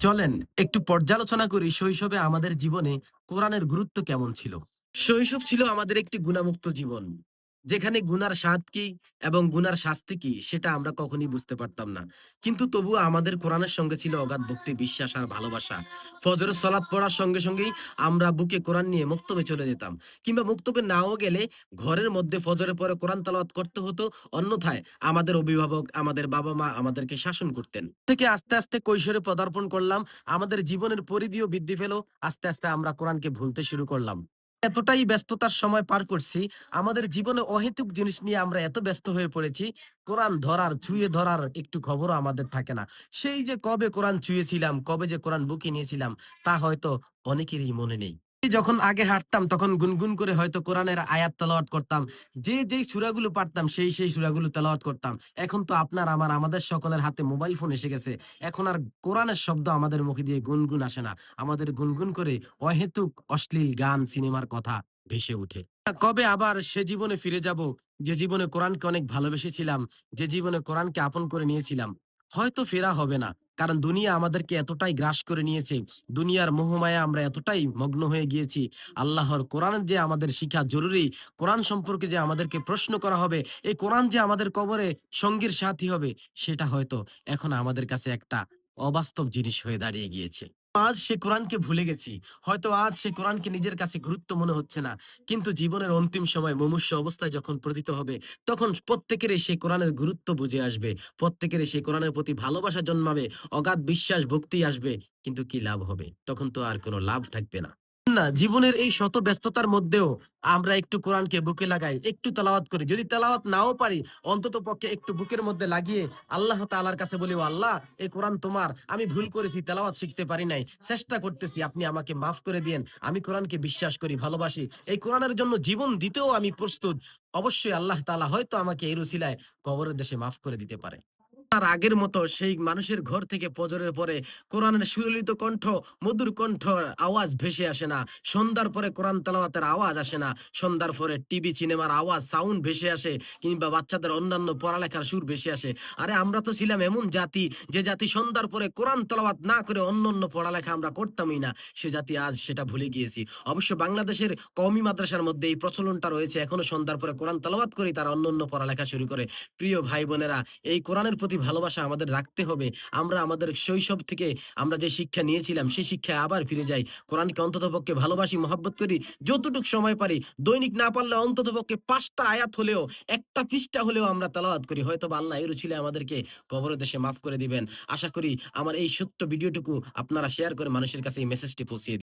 চলেন একটু পর্যালোচনা করি শৈশবে আমাদের জীবনে কোরআনের গুরুত্ব কেমন ছিল? শৈশব ছিল আমাদের একটি গুণামুক্ত জীবন। যেখানে গুনার স্বাদ কি এবং গুনার শাস্তি কি, সেটা আমরা কখনই বুঝতে পারতাম না। কিন্তু তবুও আমাদের কোরআনের সঙ্গে ছিল অগাধ ভক্তি, বিশ্বাস আর ভালোবাসা। ফজরের সলাৎ পড়ার সঙ্গে সঙ্গেই আমরা বুকে কোরআন নিয়ে মুক্তবে চলে যেতাম। কিংবা মুক্তবে নাও গেলে ঘরের মধ্যে ফজরের পরে কোরআন তালাওয়াত করতে হতো, অন্যথায় আমাদের অভিভাবক, আমাদের বাবা মা আমাদেরকে শাসন করতেন। থেকে আস্তে আস্তে কৈশোরে পদার্পণ করলাম, আমাদের জীবনের পরিধিও বৃদ্ধি পেল, আস্তে আস্তে আমরা কোরআনকে ভুলতে শুরু করলাম। এতটাই ব্যস্ততার সময় পার করছি। আমাদের জীবনে অহেতুক জিনিস নিয়ে আমরা এত ব্যস্ত হয়ে পড়েছি। কোরআন ধরার, ছুঁয়ে ধরার একটু খবরও আমাদের থাকে না। সেই যে কবে কোরআন ছুঁয়েছিলাম, কবে যে কোরআন বুকে নিয়েছিলাম, তা হয়তো অনেকেরই মনে নেই। যখন আগে হাঁটতাম, তখন গুনগুন করে হয়তো কোরআনের আয়াত তেলাওয়াত করতাম। যে যেই সূরাগুলো পারতাম, সেই সেই সূরাগুলো তেলাওয়াত করতাম। এখন তো আপনার, আমার, আমাদের সকলের হাতে মোবাইল ফোন এসে গেছে। এখন আর কোরআনের শব্দ আমাদের মুখে দিয়ে গুনগুন আসে না। আমাদের গুনগুন করে অহেতুক, অশ্লীল গান, সিনেমার কথা ভেসে ওঠে। কবে আবার সে জীবনে ফিরে যাব? যে জীবনে কোরআনকে অনেক ভালোবেসেছিলাম, যে জীবনে কোরআনকে আপন করে নিয়েছিলাম। হয়তো ফেরা হবে না। কারণ দুনিয়া আমাদেরকে এতটাই গ্রাস করে নিয়েছে, দুনিয়ার মোহমায়া আমরা এতটাই মগ্ন হয়ে গিয়েছি। আল্লাহর কোরআন যে আমাদের শিক্ষা জরুরি, কোরআন সম্পর্কে যে আমাদেরকে প্রশ্ন করা হবে, এই কোরআন যে আমাদের কবরে সঙ্গীর সাথী হবে, সেটা হয়তো এখন আমাদের কাছে একটা অবাস্তব জিনিস হয়ে দাঁড়িয়ে গিয়েছে। আজ সে কোরআনকে ভুলে গেছি। হয়তো আজ সে কোরআনকে নিজের কাছে গুরুত্ব মনে হচ্ছে না। কিন্তু জীবনের অন্তিম সময় মুমূর্ষ অবস্থায় যখন প্রতীত হবে, তখন প্রত্যেকের সে কোরআনের গুরুত্ব বুঝে আসবে। প্রত্যেকের সে কোরআনের প্রতি ভালোবাসা জন্মাবে, অগাধ বিশ্বাস, ভক্তি আসবে। কিন্তু কি লাভ হবে? তখন তো আর কোনো লাভ থাকবে না। না, জীবনের এই শত ব্যস্ততার মধ্যেও আমরা একটু কোরআনকে বুকে লাগাই, একটু তেলাওয়াত করি। যদি তেলাওয়াত নাও পারি, অন্তত পক্ষে একটু বুকের মধ্যে লাগিয়ে আল্লাহ তাআলার কাছে বলি, "ও আল্লাহ এই কোরআন তোমার, আমি ভুল করেছি, তেলাওয়াত শিখতে পারি নাই। চেষ্টা করতেছি, আপনি আমাকে মাফ করে দিয়েন, আমি কোরআনকে বিশ্বাস করি, ভালোবাসি। এই কোরআনের জন্য জীবন দিতেও আমি প্রস্তুত। অবশ্যই আল্লাহ তালা হয়তো আমাকে এই রুসিলায় কবরের দেশে মাফ করে দিতে পারে। আর আগের মতো সেই মানুষের ঘর থেকে ফজরের পরে কোরআনের সুললিত কণ্ঠ, মধুর কণ্ঠ আওয়াজ ভেসে আসে না। সন্ধ্যার পরে কোরআন তেলাওয়াতের আওয়াজ আসে না। সন্ধ্যার পরে টিভি, সিনেমার আওয়াজ, সাউন্ড ভেসে আসে কিংবা বাচ্চাদের অন্যান্য পড়ালেখার সুর ভেসে আসে। আরে আমরা তো ছিলাম এমন জাতি যে জাতি সন্ধ্যার পরে কোরআন তেলাওয়াত না করে অন্য অন্য পড়ালেখা আমরা করতামই না। সে জাতি আজ সেটা ভুলে গিয়েছি। অবশ্য বাংলাদেশের কওমি মাদ্রাসার মধ্যে এই প্রচলনটা রয়েছে। এখনও সন্ধ্যার পরে কোরআন তেলাওয়াত করেই তারা অন্য অন্য পড়ালেখা শুরু করে। প্রিয় ভাই বোনেরা এই কোরআনের প্রতি ভালোবাসা আমাদের রাখতে হবে। আমরা আমাদের শৈশব থেকে আমরা যে শিক্ষা নিয়েছিলাম, সেই শিক্ষায় আবার ফিরে যাই। কোরআনকে অন্ততপক্ষে ভালোবাসি, মহব্বত করি, যতটুক সময় পারি। দৈনিক না পারলে অন্ততপক্ষে পাঁচটা আয়াত হলেও, একটা পৃষ্ঠা হলেও আমরা তেলাওয়াত করি। হয়তো বা আল্লাহ এর ছিল আমাদেরকে কবর দেশে মাফ করে দিবেন। আশা করি আমার এই সত্য ভিডিওটুকু আপনারা শেয়ার করে মানুষের কাছে এই মেসেজটি পৌঁছিয়ে